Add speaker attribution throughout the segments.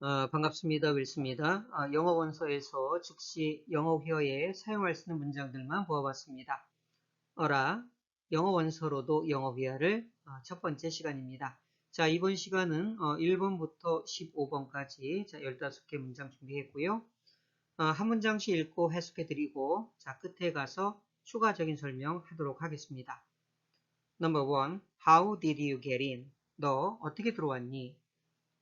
Speaker 1: 어, 반갑습니다. 윌스입니다. 아, 영어 원서에서 즉시 영어 회화에 사용할 수 있는 문장들만 보아봤습니다. 어라, 영어 원서로도 영어 회화를 어, 첫 번째 시간입니다. 자, 이번 시간은 어, 1번부터 15번까지 자, 15개 문장 준비했고요. 어, 한 문장씩 읽고 해석해드리고 자, 끝에 가서 추가적인 설명하도록 하겠습니다. Number one, How did you get in? 너 어떻게 들어왔니?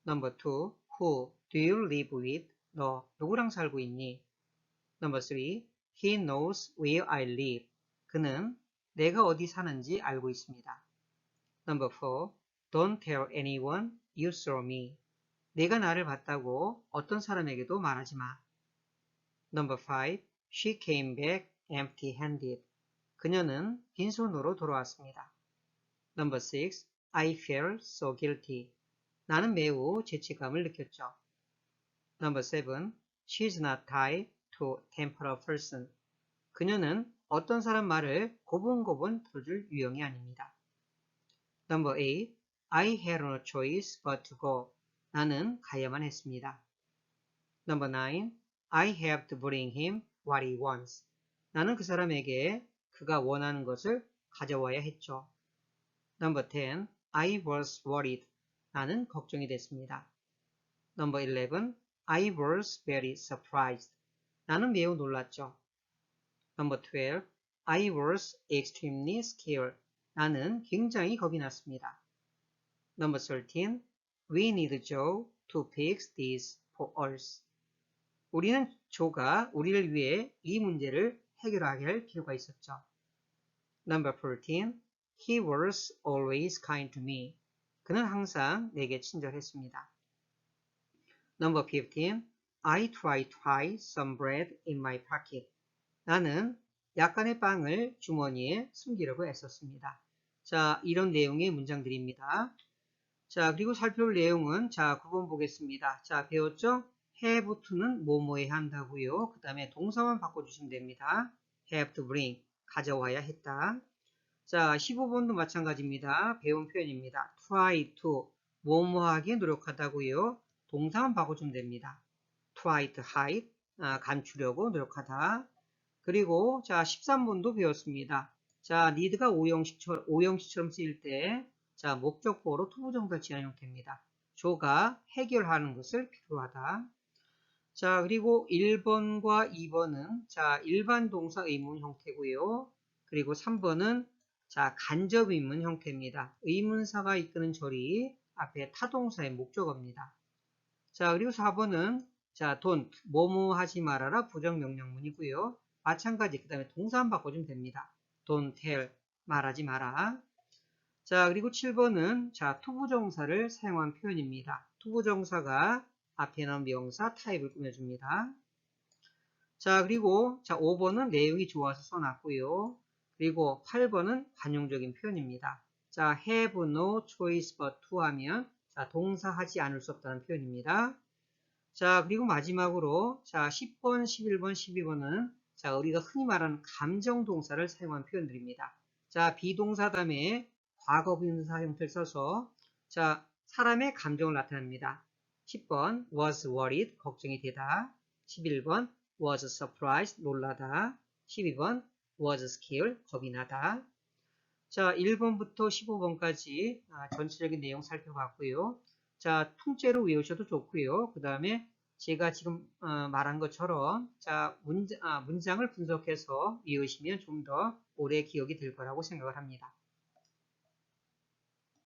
Speaker 1: Number two, Who do you live with? 너 누구랑 살고 있니? Number three, He knows where I live. 그는 내가 어디 사는지 알고 있습니다. Number four, Don't tell anyone you saw me. 내가 나를 봤다고 어떤 사람에게도 말하지 마. Number five, She came back empty-handed. 그녀는 빈손으로 돌아왔습니다. Number six, I felt so guilty. 나는 매우 죄책감을 느꼈죠. Number seven, she's not tied to temper a person. 그녀는 어떤 사람 말을 고분고분 들어줄 유형이 아닙니다. Number eight, I had no choice but to go. 나는 가야만 했습니다. Number nine, I have to bring him what he wants. 나는 그 사람에게 그가 원하는 것을 가져와야 했죠. Number 10, I was worried. 나는 걱정이 됐습니다. Number 11, I was very surprised. 나는 매우 놀랐죠. Number 12, I was extremely scared. 나는 굉장히 겁이 났습니다. Number 13, we need Joe to fix this for us. 우리는 조가 우리를 위해 이 문제를 해결하게 할 필요가 있었죠. Number 14, he was always kind to me. 그는 항상 내게 친절했습니다. Number 15. I to hide some bread in my pocket. 나는 약간의 빵을 주머니에 숨기려고 애썼습니다. 자, 이런 내용의 문장들입니다. 자, 그리고 살펴볼 내용은 자, 9번 보겠습니다. 자, 배웠죠? have to는 뭐뭐에 한다고요. 그 다음에 동사만 바꿔주시면 됩니다. have to bring, 가져와야 했다. 자, 15번도 마찬가지입니다. 배운 표현입니다. try to, 뭐뭐하게 노력하다고요. 동사만 바꿔주면 됩니다. try to hide, 아, 감추려고 노력하다. 그리고 자, 13번도 배웠습니다. 자, need가 오형식처럼, 오형식처럼 쓰일 때, 자, 목적보로 투부정사 지한 형태입니다. 조가 해결하는 것을 필요하다. 자, 그리고 1번과 2번은 자, 일반 동사 의문 형태고요. 그리고 3번은 자, 간접 의문 형태입니다. 의문사가 이끄는 절이 앞에 타동사의 목적어입니다. 자, 그리고 4번은 자, don't, 뭐뭐 하지 말아라 부정명령문이고요. 마찬가지, 그 다음에 동사만 바꿔주면 됩니다. don't tell, 말하지 마라. 자, 그리고 7번은 자, 투부정사를 사용한 표현입니다. 투부정사가 앞에 나온 명사 타입을 꾸며줍니다. 자, 그리고 자, 5번은 내용이 좋아서 써놨고요. 그리고 8번은 관용적인 표현입니다. 자, have no choice but to 하면 자, 동사 하지 않을 수 없다는 표현입니다. 자, 그리고 마지막으로 자, 10번, 11번, 12번은 자, 우리가 흔히 말하는 감정 동사를 사용한 표현들입니다. 자, 비동사 다음에 과거 분사 형태를 써서 자, 사람의 감정을 나타냅니다. 10번 was worried 걱정이 되다. 11번 was surprised 놀라다. 12번 was scared 겁이 나다. 자, 1번부터 15번까지 아, 전체적인 내용 살펴봤고요. 자, 통째로 외우셔도 좋고요. 그 다음에 제가 지금 어, 말한 것처럼 자 문장, 아, 문장을 분석해서 외우시면 좀 더 오래 기억이 될 거라고 생각을 합니다.